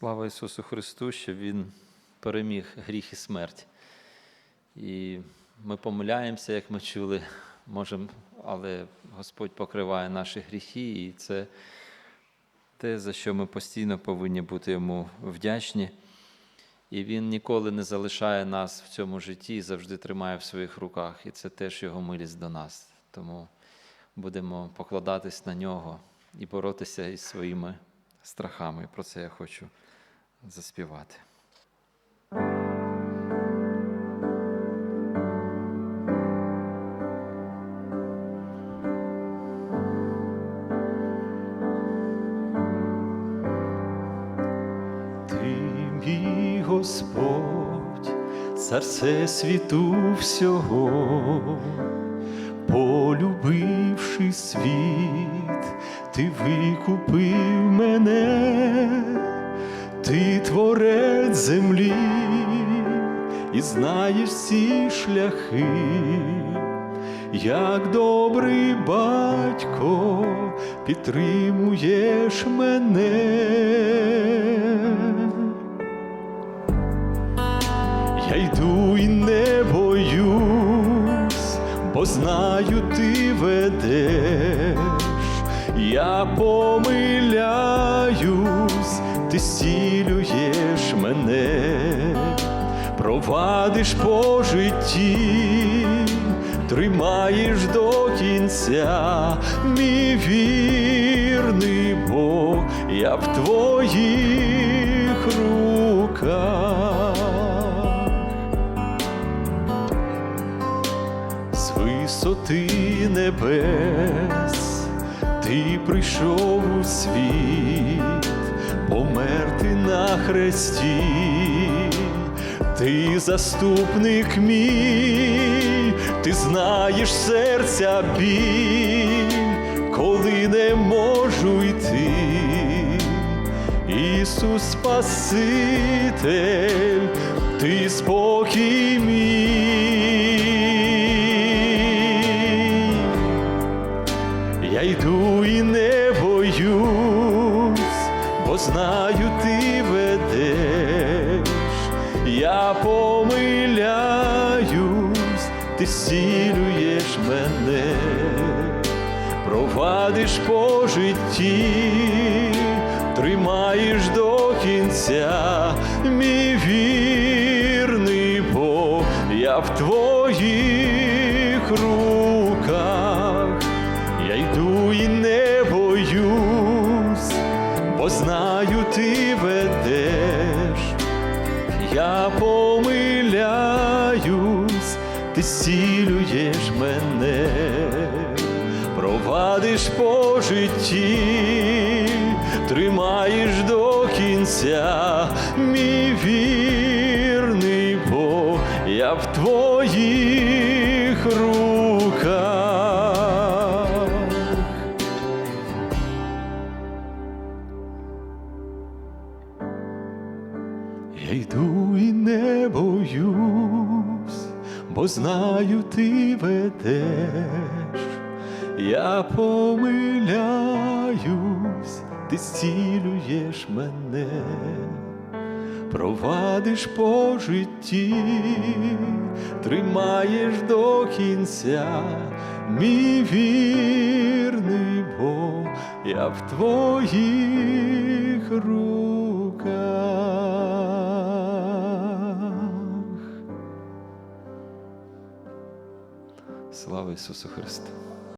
Слава Ісусу Христу, що Він переміг гріх і смерть. І ми помиляємося, як ми чули, можемо, але Господь покриває наші гріхи, і це те, за що ми постійно повинні бути йому вдячні. І Він ніколи не залишає нас в цьому житті завжди тримає в своїх руках. І це теж його милість до нас. Тому будемо покладатись на нього і боротися із своїми страхами. Про це я хочу заспівати. Ти мій Господь, цар світу всього, полюбивши світ, ти викупив мене, ти творець землі і знаєш всі шляхи, як добрий батько підтримуєш мене. Я йду і не боюсь, бо знаю, ти ведеш, я помиляюсь, зцілюєш мене, провадиш по житті, тримаєш до кінця, мій вірний Бог, я в твоїх руках. з висоти небес ти прийшов у світ, померти на хресті, ти заступник мій, ти знаєш серця біль, коли не можу йти. Ісус Спаситель, ти спокій мій. Знаю, ти ведеш, я помиляюсь, ти зцілюєш мене. Провадиш по житті, тримаєш до кінця, мій вірний ведеш, я помиляюсь, ти зцілюєш мене провадиш по житті, тримаєш до кінця, мій вірний Бог, я в твоїх руках. Я йду і не боюсь, бо знаю, ти ведеш, я помиляюсь, ти зцілюєш мене, провадиш по житті, тримаєш до кінця, мій вірний Бог, я в твоїх руках. Слава Ісусу Христу!